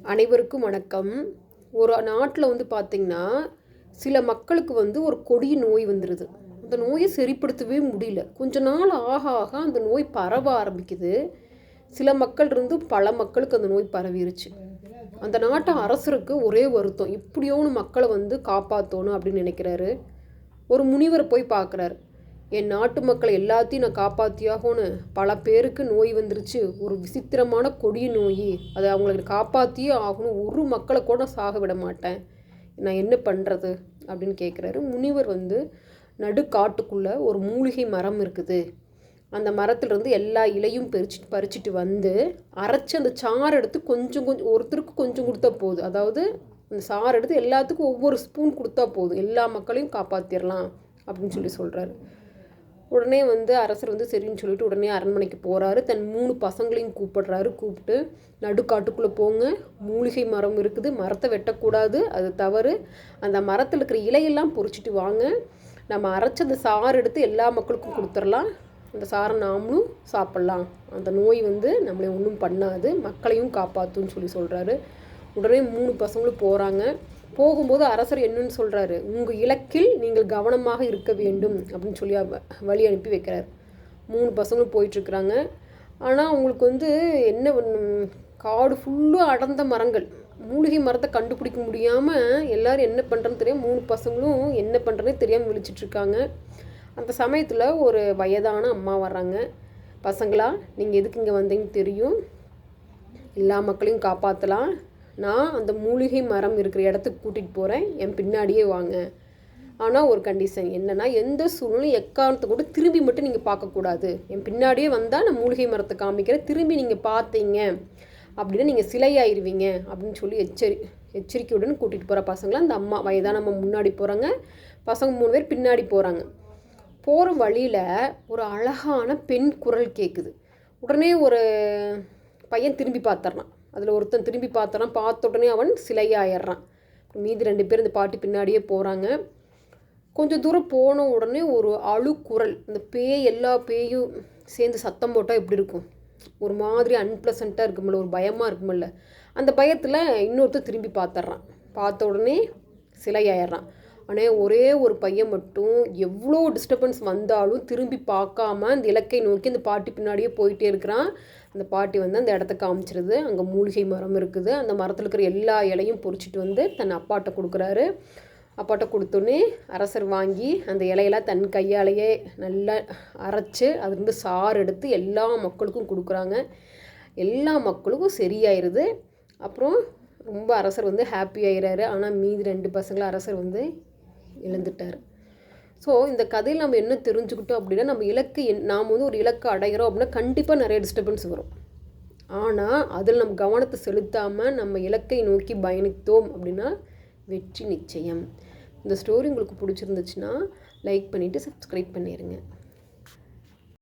அனைவருக்கும் வணக்கம். ஒரு நாட்டில் வந்து பார்த்திங்கன்னா சில மக்களுக்கு வந்து ஒரு கொடிய நோய் வந்துடுது அந்த நோயை சரிப்படுத்தவே முடியல. கொஞ்ச நாள் ஆக ஆக அந்த நோய் பரவ ஆரம்பிக்குது. சில மக்கள் இருந்து பல மக்களுக்கு அந்த நோய் பரவிருச்சு. அந்த நாட்டு அரசருக்கு ஒரே வருத்தம். எப்படியோன்னு மக்களை வந்து காப்பாற்றணும் அப்படின்னு நினைக்கிறாரு. ஒரு முனிவரை போய் பார்க்குறாரு என் நாட்டு மக்களை எல்லாத்தையும் நான் காப்பாற்றியாகணும்னு பல பேருக்கு நோய் வந்துருச்சு. ஒரு விசித்திரமான கொடிய நோய். அதை அவங்களுக்கு காப்பாற்றியே ஆகணும். ஒரு மக்களை கூட சாக விட மாட்டேன். நான் என்ன பண்ணுறது அப்படின்னு கேட்குறாரு முனிவர் வந்து நடு காட்டுக்குள்ளே ஒரு மூலிகை மரம் இருக்குது. அந்த மரத்துலேருந்து எல்லா இலையும் பறிச்சு பறிச்சுட்டு வந்து அரைச்சி அந்த சாறு எடுத்து கொஞ்சம் கொஞ்சம் ஒருத்தருக்கு கொஞ்சம் கொடுத்தா போதும். அதாவது அந்த சாறு எடுத்து எல்லாத்துக்கும் ஒவ்வொரு ஸ்பூன் கொடுத்தா போதும். எல்லா மக்களையும் காப்பாற்றிடலாம் அப்படின்னு சொல்லி சொல்கிறாரு உடனே வந்து அரசர் வந்து சரின்னு சொல்லிட்டு உடனே அரண்மனைக்கு போகிறாரு தன் மூணு பசங்களையும் கூப்பிடுறாரு. கூப்பிட்டு நடுக்காட்டுக்குள்ளே போங்க. மூலிகை மரம் இருக்குது. மரத்தை வெட்டக்கூடாது. அது தவறு. அந்த மரத்தில் இருக்கிற இலையெல்லாம் பொறிச்சிட்டு வாங்க. நம்ம அரைச்ச அந்த சாறு எடுத்து எல்லா மக்களுக்கும் கொடுத்துடலாம். அந்த சாரை நாமளும் சாப்பிட்லாம். அந்த நோய் வந்து நம்மளை ஒன்றும் பண்ணாது. மக்களையும் காப்பாற்றுன்னு சொல்லி சொல்கிறாரு உடனே மூணு பசங்களும் போகிறாங்க போகும்போது அரசர் என்னன்னு சொல்கிறாரு உங்கள் இலக்கில் நீங்கள் கவனமாக இருக்க வேண்டும் அப்படின்னு சொல்லி வழி அனுப்பி வைக்கிறார். மூணு பசங்களும் போயிட்டுருக்குறாங்க. ஆனால் அவங்களுக்கு வந்து என்ன காடு ஃபுல்லாக அடர்ந்த மரங்கள். மூலிகை மரத்தை கண்டுபிடிக்க முடியாமல் எல்லோரும் என்ன பண்ணுறதுன்னு தெரியும் மூணு பசங்களும் என்ன பண்ணுறதுனே தெரியாமல் விழிச்சிட்ருக்காங்க அந்த சமயத்தில் ஒரு வயதான அம்மா வர்றாங்க. பசங்களா நீங்கள் எதுக்கு இங்கே வந்தீங்கன்னு தெரியும். எல்லா மக்களையும் காப்பாற்றலாம் நான் அந்த மூலிகை மரம் இருக்கிற இடத்துக்கு கூட்டிகிட்டு போகிறேன் என் பின்னாடியே வாங்க. ஆனால் ஒரு கண்டிஷன் என்னென்னா எந்த சூழ்நிலையும் எக்காரணத்தை கூட திரும்பி மட்டும் நீங்கள் பார்க்கக்கூடாது என் பின்னாடியே வந்தால் நான் மூலிகை மரத்தை காமிக்கிறேன். திரும்பி நீங்கள் பார்த்தீங்க அப்படின்னா நீங்கள் சிலையாயிருவீங்க அப்படின்னு சொல்லி எச்சரி எச்சரிக்கையுடன் கூட்டிகிட்டு போகிற பசங்களை அந்த அம்மா வயதான நம்ம முன்னாடி போகிறாங்க பசங்க மூணு பேர் பின்னாடி போகிறாங்க போகிற வழியில் ஒரு அழகான பெண் குரல் கேட்குது உடனே ஒரு பையன் திரும்பி பார்த்துறான் அதில் ஒருத்தன் திரும்பி பார்த்துறான் பார்த்த உடனே அவன் சிலையாயிடுறான். மீதி ரெண்டு பேர் இந்த பாட்டி பின்னாடியே போகிறாங்க கொஞ்சம் தூரம் போன உடனே ஒரு அழுக்குரல் இந்த பேய் எல்லா பேயும் சேர்ந்து சத்தம் போட்டால் எப்படி இருக்கும்? ஒரு மாதிரி அன்பிளசண்ட்டாக இருக்குமில்ல ஒரு பயமாக இருக்குமில்ல அந்த பயத்தில் இன்னொருத்தர் திரும்பி பார்த்துட்றான். பார்த்த உடனே சிலையாயிடுறான். ஆனால் ஒரே ஒரு பையன் மட்டும் எவ்வளோ டிஸ்டர்பன்ஸ் வந்தாலும் திரும்பி பார்க்காம அந்த இலக்கை நோக்கி அந்த பாட்டி பின்னாடியே போயிட்டே இருக்கிறான். அந்த பாட்டி வந்து அந்த இடத்த காமிச்சிருது. அங்கே மூலிகை மரம் இருக்குது. அந்த மரத்தில் இருக்கிற எல்லா இலையும் பொறிச்சிட்டு வந்து தன் அப்பாட்ட கொடுக்குறாரு. அப்பாட்ட கொடுத்தோன்னே அரசர் வாங்கி அந்த இலையெல்லாம் தன் கையாலேயே நல்லா அரைச்சி அதுலேருந்து சாறு எடுத்து எல்லா மக்களுக்கும் கொடுக்குறாங்க. எல்லா மக்களுக்கும் சரியாயிருது. அப்புறம் ரொம்ப அரசர் வந்து ஹாப்பி ஆகிறாரு ஆனால் மீதி ரெண்டு பசங்களை அரசர் வந்து இழந்துட்டார். ஸோ இந்த கதையில் நம்ம என்ன தெரிஞ்சுக்கிட்டோம் அப்படின்னா நம்ம இலக்கு என் நாம் வந்து ஒரு இலக்கை அடைகிறோம் அப்படின்னா கண்டிப்பாக நிறைய டிஸ்டர்பன்ஸ் வரும். ஆனால் அதில் நம்ம கவனத்தை செலுத்தாமல் நம்ம இலக்கை நோக்கி பயணித்தோம் அப்படின்னா வெற்றி நிச்சயம். இந்த ஸ்டோரி உங்களுக்கு பிடிச்சிருந்துச்சுன்னா லைக் பண்ணிவிட்டு சப்ஸ்கிரைப் பண்ணிடுங்க